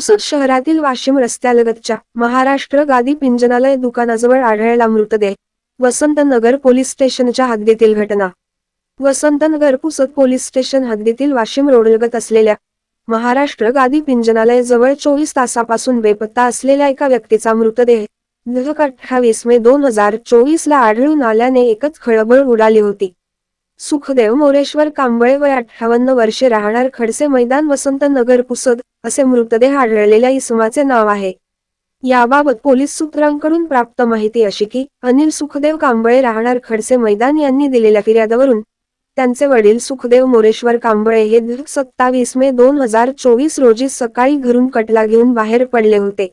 पुसद शहरातील वाशिम रस्त्यालगतच्या महाराष्ट्र गादी पिंजनालय दुकानाजवळ आढळला मृतदेह. वसंतनगर पोलीस स्टेशनच्या हद्दीतील घटना. वसंतनगर पुसद पोलीस स्टेशन हद्दीतील वाशिम रोडलगत असलेल्या महाराष्ट्र गादी पिंजनालय जवळ चोवीस तासापासून बेपत्ता असलेल्या एका व्यक्तीचा मृतदेह दिवक अठ्ठावीस मे दोन हजार चोवीस ला आढळून आल्याने एकच खळबळ उडाली होती. सुखदेव मोरेश्वर कांबळे वय अठ्ठावन्न वर्षे राहणार खडसे मैदान वसंतनगर पुसद असे मृतदेह आढळलेल्या इसमाचे नाव आहे. याबाबत पोलीस सूत्रांकडून प्राप्त माहिती अशी की अनिल सुखदेव कांबळे राहणार खडसे मैदान यांनी दिलेल्या फिर्यादावरून त्यांचे वडील सुखदेव मोरेश्वर कांबळे हे सत्तावीस मे दोन हजार चोवीस रोजी सकाळी घरून कटला घेऊन बाहेर पडले होते.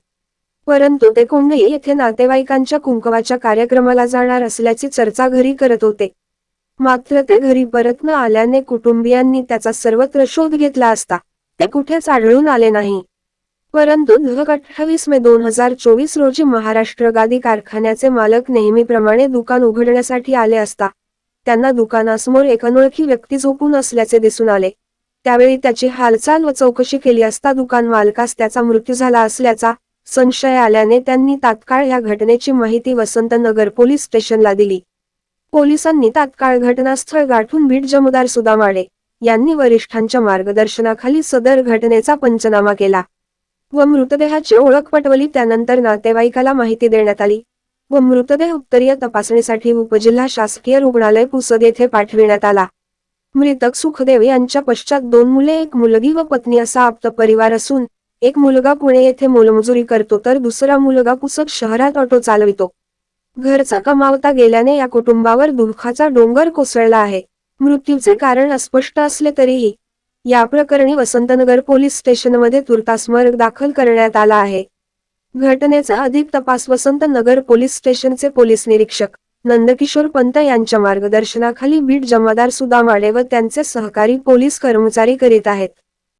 परंतु ते कोंडई येथे नातेवाईकांच्या कुंकवाच्या कार्यक्रमाला जाणार असल्याची चर्चा घरी करत होते. मात्र ते घरी परत न आल्याने कुटुंबियांनी त्याचा सर्वत्र शोध घेतला असता. ते कुठेच आढळून आले नाही. परंतु अठ्ठावीस मे दोन हजार चोवीस रोजी महाराष्ट्र गादी कारखान्याचे मालक नेहमीप्रमाणे दुकान उघडण्यासाठी आले असता त्यांना दुकानासमोर एक अनोळखी व्यक्ती झोपून असल्याचे दिसून आले. त्यावेळी त्याची हालचाल व चौकशी केली असता दुकान मालकास त्याचा मृत्यू झाला असल्याचा संशय आल्याने त्यांनी तात्काळ या घटनेची माहिती वसंतनगर पोलीस स्टेशनला दिली. पोलिसांनी तात्काळ घटनास्थळ गाठून बीड जमदार सुदामाडे यांनी वरिष्ठांच्या मार्गदर्शनाखाली सदर घटनेचा पंचनामा केला व मृतदेहाची ओळख पटवली. त्यानंतर नातेवाईकाला माहिती देण्यात आली व मृतदेह उत्तरीय तपासणीसाठी उपजिल्हा शासकीय रुग्णालय पुसद येथे पाठविण्यात आला. मृतक सुखदेव यांच्या पश्चात दोन मुले एक मुलगी व पत्नी असा आप्त परिवार असून एक मुलगा पुणे येथे मोलमजुरी करतो तर दुसरा मुलगा पुसद शहरात ऑटो चालवितो. घरचा कमावता गेल्याने या कुटुंबावर दुःखाचा डोंगर कोसळला आहे. मृत्यूचे कारण अस्पष्ट असले तरीही या प्रकरणी वसंतनगर पोलीस स्टेशनमध्ये तुर्तास मर्ग दाखल करण्यात आला आहे. घटनेचा अधिक तपास वसंतनगर पोलीस स्टेशनचे पोलीस निरीक्षक नंदकिशोर पंत यांच्या मार्गदर्शनाखाली बीड जमादार सुदामाडे व त्यांचे सहकारी पोलीस कर्मचारी करीत आहेत.